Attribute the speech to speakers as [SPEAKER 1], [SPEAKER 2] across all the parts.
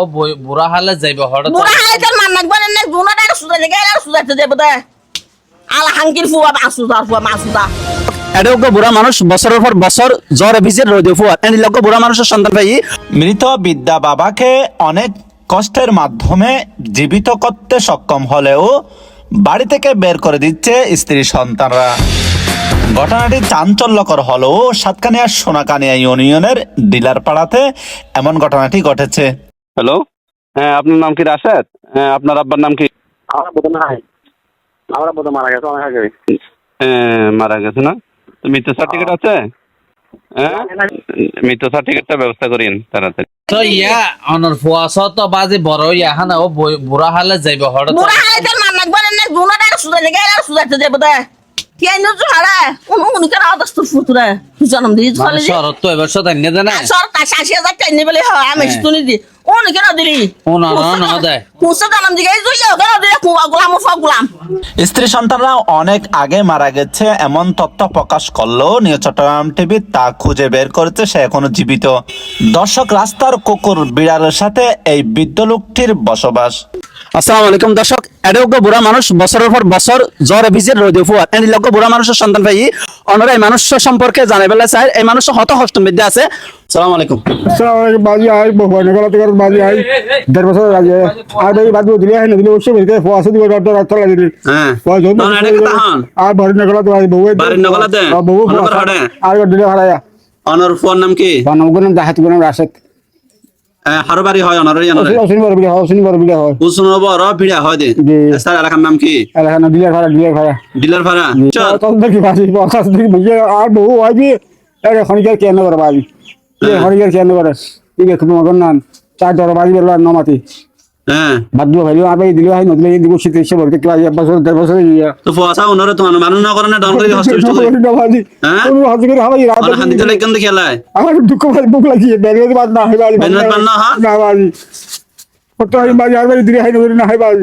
[SPEAKER 1] ও বুড়া হালে যাইব হঠাৎ
[SPEAKER 2] বুড়া হালে তোর মান নাকবার নে গুনা ডাক সুদা দেখে আর সুদাতে দেব দে। আলা হাঙ্কির ফুয়া মাসুদা ফুয়া মাসুদা
[SPEAKER 3] এটা বুড়া মানুষ বছরের পর বছর জ্বরে ভিজে রোদে ফুয়ার এনে লোক বুড়া মানুষের সন্তান পাই মৃত বিদ্যা বাবাকে অনেক কষ্টের মাধ্যমে জীবিত করতে সক্ষম হলেও বাড়ি থেকে বের করে দিচ্ছে স্ত্রী সন্তানরা। ঘটনাটি চাঞ্চল্যকর হলেও সাতকানিয়া সোনাকানিয়া ইউনিয়নের ডিলার পাড়াতে এমন ঘটনাটি ঘটেছে।
[SPEAKER 4] হ্যালো হ্যাঁ আপনার নাম কি রাশেদ? হ্যাঁ আপনার আব্বার নাম কি?
[SPEAKER 5] আমরা বোধ নাই আমরা বোধ মারা গেছে অনেক আগে
[SPEAKER 4] হ্যাঁ, মারা গেছে না? তো মৃত্যু সার্টিফিকেট আছে? হ্যাঁ? মৃত্যু সার্টিফিকেটটা ব্যবস্থা করিন তাড়াতাড়ি।
[SPEAKER 1] তো ইয়া অনর ফুয়াছ তো বাজে বড় ইয়া এখন ও বুড়া হালে যাইব হঠাৎ।
[SPEAKER 2] বুড়া হালে মান নাকবার নে সুদাতে দেব দে কি আইনো জহারা উন উন কেন আদস্ত ফুতুরা। জন্ম দি। চলে
[SPEAKER 1] তো এবার সাথে এনে দেয় না
[SPEAKER 2] সরকার হাজার টাইনি বলে আমি শুনি দি। উন কেন দিলি।
[SPEAKER 1] ও না, না, না, দেয়।
[SPEAKER 2] কুসা জন্ম দিকে জুই কেন দিলে কুয়া গোলাম ফা
[SPEAKER 3] স্ত্রী সন্তানরা অনেক আগে মারা গেছে এমন তথ্য প্রকাশ করল নিউ চট্টগ্রাম টিভি তা খুঁজে বের করেছে সে এখনও জীবিত। দর্শক রাস্তার কুকুর বিড়ালের সাথে এই বৃদ্ধ লোকটির বসবাস। আসসালামু আলাইকুম দর্শক ওকে বুড়া মানুষ বছরের পর বছর জ্বরে ভিজে রোদে ফুয়ার এনে লোক বুড়া মানুষের সন্তান পাই অনরা এই মানুষ সম্পর্কে জানে বেলা চাই। এই মানুষ হত হষ্ট মধ্যে আছে। সালাম আলাইকুম।
[SPEAKER 6] সালামালাইকুম বাজি আই ভগবান গলা থেকে বাজি আই। দেড় বছর আগে আর ভাই বাদ দিলে আই নদিলে অবশ্যই বেরকে ফোয়াসে দিব ডর ডর তলা দিলি।
[SPEAKER 3] হ্যাঁ।
[SPEAKER 6] ফোয়াস জন্য
[SPEAKER 3] না, না, এটা কথা হন।
[SPEAKER 6] আর বাড়ি নগলা তো আই বউ
[SPEAKER 3] বাড়ির নগলাতে?
[SPEAKER 6] বউ
[SPEAKER 3] অনবর
[SPEAKER 6] ফোয়াস আর দিলে হারায়া।
[SPEAKER 3] অনর ফুয়ার নাম কি?
[SPEAKER 6] বানাম গুনম দাহাত গুনম রাশেদ।
[SPEAKER 3] হারো হয় অনর জানারে
[SPEAKER 6] অসিন বড় বিয়া অসিন বড় হয়।
[SPEAKER 3] উসুন বড় হয় দে। স্যার এলাকার নাম কি?
[SPEAKER 6] এলাকার নাম ডিলার ভাড়া ডিলার ভাড়া।
[SPEAKER 3] ডিলার ভাড়া চল।
[SPEAKER 6] কত দেখি বাজি ফোয়াস দেখি বুঝে আর বহু আইবি আরে খনিকার কেন করে বাজি এ খনিকার কেন করে? ঠিক আছে তোমার নাম চার দর বাজি বেলা নমাতি।
[SPEAKER 3] হ্যাঁ।
[SPEAKER 6] বাদ দিব ভাই ভাই দিলে ভাই নদিলে দিব শীতে এসে বলতে কি এক বছর দেড় বছর ইয়া।
[SPEAKER 3] তো ফুয়াশা ওনারে তোমার মানুষ না করে না ডন করে হ্যাঁ?
[SPEAKER 6] আমার দুঃখ ভাই বুক লাগিয়ে বেরিয়ে বাদ না হয় বাড়ি
[SPEAKER 3] বেরিয়ে বাদ না হয়?
[SPEAKER 6] না বাড়ি কত হয় বাড়ি আর দিলে হয় না হয় বাড়ি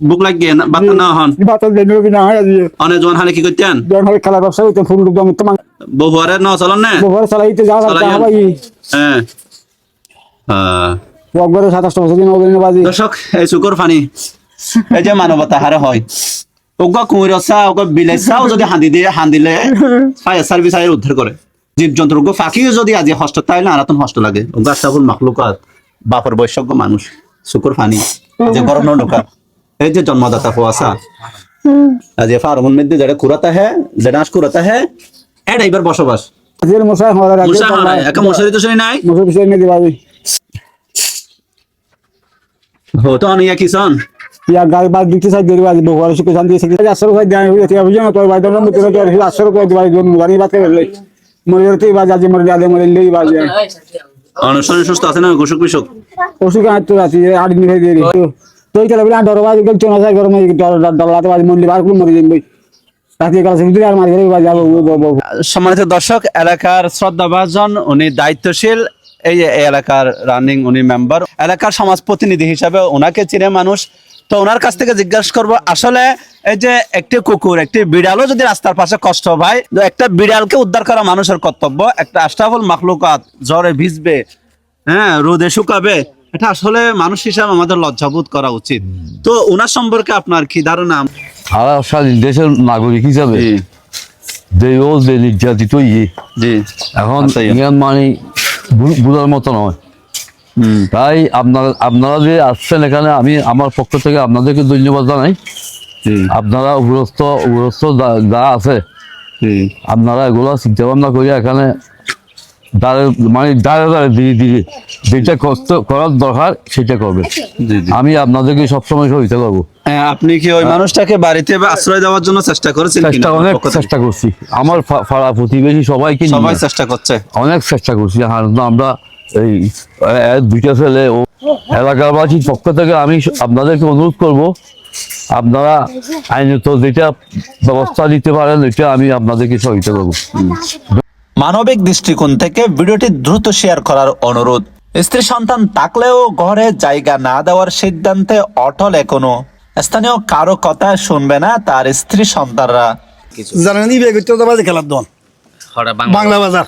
[SPEAKER 3] বুক লাগিয়ে না বাত না হন।
[SPEAKER 6] বাত বেরিয়ে কি না হয় আজ।
[SPEAKER 3] অনে জন হালে কি করতেন
[SPEAKER 6] জন হয় খেলা ব্যবসা হইতে ফুল দম তোমার
[SPEAKER 3] বহুয়ারে ন চলন না?
[SPEAKER 6] বহুবার চালাইতে যাওয়া যাওয়া ভাই
[SPEAKER 3] হ্যাঁ হ্যাঁ।
[SPEAKER 6] একবারে সাতাশটা বছর দিন বাজি।
[SPEAKER 3] দর্শক এই এই যে মানবতা হারে হয়। কুমির চা ওগা বিলাই চাও যদি হান্দি দিয়ে হান্দিলে ফায়ার সার্ভিস আয়ের উদ্ধার করে জীব জন্তু ওগো ফাঁকিও যদি আজি তাইলে আরাতন হস্ত লাগে। সাবুল মাখলুকাত বাপর মানুষ যে গরম ঢোকা এই যে জন্মদাতা ফুয়াশা আজ ফার্মুন মধ্যে যেটা কুরাতা হ্যাঁ যেটা আস কুরাতা হ্যাঁ এটা এবার বসবাস।
[SPEAKER 6] মশাই
[SPEAKER 3] মশারি তো শুনি নাই
[SPEAKER 6] মশাই বিষয় নিয়ে দিবাবি
[SPEAKER 3] হতো অনিয়া কিসন
[SPEAKER 6] ইয়া গাড়ি বাদ দিতে চাই দেরি বাজি বহুবার সুখে শান্তি এসে আসর ভাই দেয় হইতে বুঝে না তোর ভাই তোর মতো তোর আসর করে দিবাই জন গাড়ি বাদ করে মরে যেতে বাজ আজ মরে যাবে মরে লেই বাজ
[SPEAKER 3] অনুষ্ঠান সুস্থ আছে না গুসুক বিসুক
[SPEAKER 6] ওষুধ আজ তো আছে আট দিন হয়ে দেরি তো এই তাহলে ডর বাজ গেল চোনা যায় গরম ডলাতে বাজ মরলি বার করে মরে আর যাব
[SPEAKER 3] সম্মানিত দর্শক এলাকার শ্রদ্ধাভাজন উনি দায়িত্বশীল এই এলাকার রানিং উনি মেম্বার এলাকার সমাজ প্রতিনিধি হিসাবে ওনাকে চিনে মানুষ। তো ওনার কাছ থেকে জিজ্ঞাসা করব আসলে এই যে একটি কুকুর একটি বিড়ালও যদি রাস্তার পাশে কষ্ট হয় একটা বিড়ালকে উদ্ধার করা মানুষের কর্তব্য একটা আশরাফুল মাখলুকাত জ্বরে ভিজবে হ্যাঁ রোদে শুকাবে এটা আসলে মানুষ হিসাবে আমাদের লজ্জাবোধ করা উচিত। তো ওনার সম্পর্কে আপনার কি ধারণা?
[SPEAKER 7] স্বাধীন দেশের নাগরিক হিসাবে যে ও যে নির্যাতিত ইয়ে এখন মানে বুঝার মতো নয়। তাই আপনারা আপনারা যে আসছেন এখানে আমি আমার পক্ষ থেকে আপনাদেরকে ধন্যবাদ জানাই। আপনারা উপরস্থ উপরস্থ যা- আছে আপনারা এগুলো চিন্তা ভাবনা করিয়া এখানে দাঁড়ে মানে দাঁড়ে দাঁড়ে ধীরে ধীরে যেটা কষ্ট করার দরকার সেটা করবে।
[SPEAKER 3] জি জি।
[SPEAKER 7] আমি আপনাদেরকে সবসময় সহিতে করব।
[SPEAKER 3] হ্যাঁ, আপনি কি ওই মানুষটাকে বাড়িতে আশ্রয় দেওয়ার জন্য চেষ্টা করেছেন
[SPEAKER 7] চেষ্টা অনেক চেষ্টা করছি। আমার ফা- পাড়া প্রতিবেশী সবাইকে
[SPEAKER 3] সবাই চেষ্টা করছে।
[SPEAKER 7] অনেক চেষ্টা করছি। আর আমরা এই দুইটা ছেলে ও এলাকাবাসীর পক্ষ থেকে আমি আপনাদেরকে অনুরোধ করব আপনারা আইনত যেটা ব্যবস্থা দিতে পারেন এটা আমি আপনাদেরকে সহযোগিতা করব।
[SPEAKER 3] মানবিক দৃষ্টিকোণ থেকে ভিডিওটি দ্রুত শেয়ার করার অনুরোধ। স্ত্রী সন্তান থাকলেও ঘরে জায়গা না দেওয়ার সিদ্ধান্তে অটল এখনও। স্থানীয় কারও কথা শুনবে না তার স্ত্রী সন্তানরা।
[SPEAKER 6] জানেন বিয়ে করতে তো বাজে খেলার দল বাংলা। বাজার।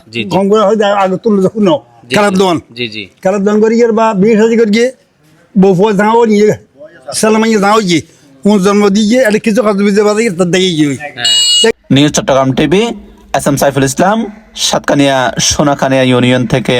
[SPEAKER 6] হয় আগে তুললে যখন
[SPEAKER 8] খেলার
[SPEAKER 1] জি।
[SPEAKER 8] দোয়ান
[SPEAKER 1] জি জি।
[SPEAKER 8] খেলার দোয়ান করি বা বিয়ে সাজি করি গিয়ে বউ ফুয়া যাও নিয়ে সালামাইয়ে যাও গিয়ে কোন জন্ম দিয়ে এটা কিছু কাজ বুঝতে পারে দেখে গিয়ে।
[SPEAKER 1] হ্যাঁ।
[SPEAKER 9] News Chattogram TV S M Saiful Islam Satkania Sonakania union থেকে